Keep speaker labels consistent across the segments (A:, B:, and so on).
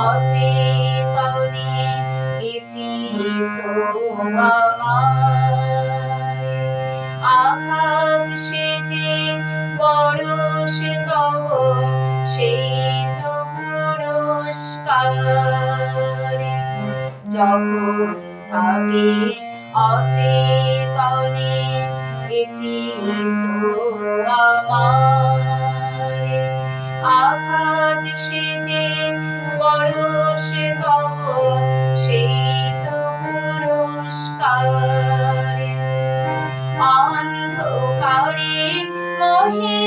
A: অচেতনে এ আমার আঘাত সে যে পরশ তব, সেই তো পুরস্কার। যখন থাকে অচেতনে এ আমার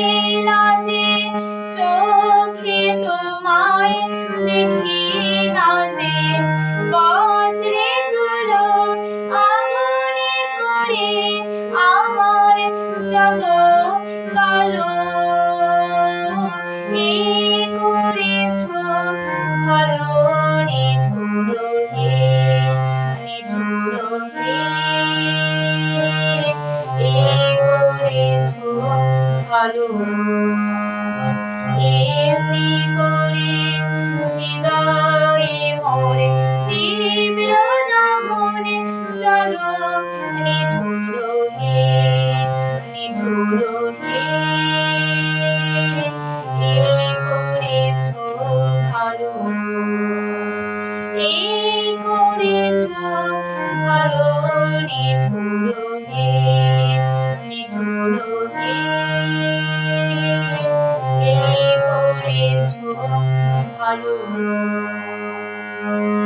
A: মহিলা চোখে তোমায় দেখি না যে। বজ্রে তুলো আগুনে করে আমার জগ কালো। কি ভালো এমনি করে হৃদয়ে মোরে তীব্র মনে চলো নিঠুর হে নিঠুর হে। এই করেছ ভালো। এই করেছ ভালো, নিঠুর